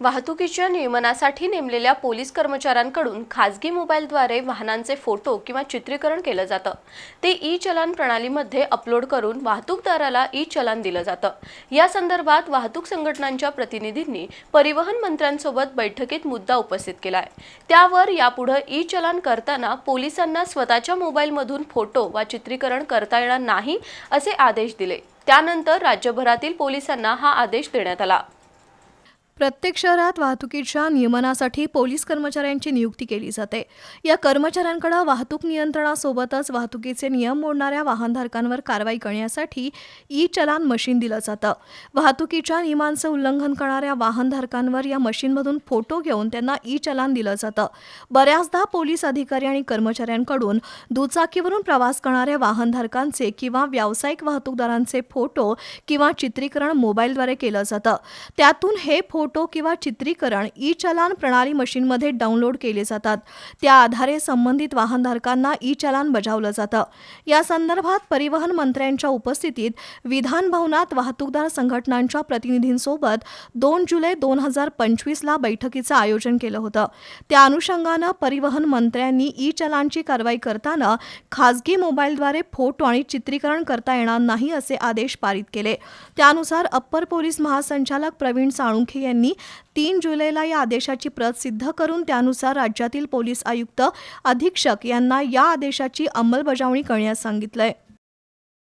वाहतुकीच्या नियमनासाठी नेमलेल्या पोलीस कर्मचाऱ्यांकडून खाजगी मोबाईलद्वारे वाहनांचे फोटो किंवा चित्रीकरण केलं जातं. ते ई चलान प्रणालीमध्ये अपलोड करून वाहतूकदाराला ई चलान दिलं जातं. या संदर्भात वाहतूक संघटनांच्या प्रतिनिधींनी परिवहन मंत्र्यांसोबत बैठकीत मुद्दा उपस्थित केलाय. त्यावर यापुढे ई चलान करताना पोलिसांना स्वतःच्या मोबाईलमधून फोटो वा चित्रीकरण करता येणार नाही असे आदेश दिले. त्यानंतर राज्यभरातील पोलिसांना हा आदेश देण्यात आला. प्रत्येक शहरात वाहतुकीच्या नियमनासाठी पोलीस कर्मचाऱ्यांची नियुक्ती केली जाते. या कर्मचाऱ्यांकडे वाहतूक नियंत्रणासोबतच वाहतुकीचे नियम मोडणाऱ्या वाहनधारकांवर कारवाई करण्यासाठी ई चलान मशीन दिलं जातं. वाहतुकीच्या नियमांचं उल्लंघन करणाऱ्या वाहनधारकांवर या मशीनमधून फोटो घेऊन त्यांना ई चलान दिलं जातं. बऱ्याचदा पोलीस अधिकारी आणि कर्मचाऱ्यांकडून दुचाकीवरून प्रवास करणाऱ्या वाहनधारकांचे किंवा व्यावसायिक वाहतूकदारांचे फोटो किंवा चित्रीकरण मोबाईलद्वारे केलं जातं. त्यातून हे फोटो फोटो किंवा चित्रीकरण ई चलान प्रणाली मशीनमध्ये डाउनलोड केले जातात. त्या आधारे संबंधित वाहनधारकांना ई चलान बजावलं जातं. या संदर्भात परिवहन मंत्र्यांच्या उपस्थितीत विधान भवनात वाहतूकदार संघटनांच्या प्रतिनिधींसोबत दोन जुलै दोन हजार पंचवीसला बैठकीचं आयोजन केलं होतं. त्या अनुषंगानं परिवहन मंत्र्यांनी ई चलानची कारवाई करताना खासगी मोबाईलद्वारे फोटो आणि चित्रीकरण करता येणार नाही असे आदेश पारित केले. त्यानुसार अप्पर पोलीस महासंचालक प्रवीण साळुंखे यांनी तीन जुलैला या आदेशाची प्रत सिद्ध करून त्यानुसार राज्यातील पोलीस आयुक्त अधीक्षक यांना या आदेशाची अंमलबजावणी करण्यास सांगितलंय.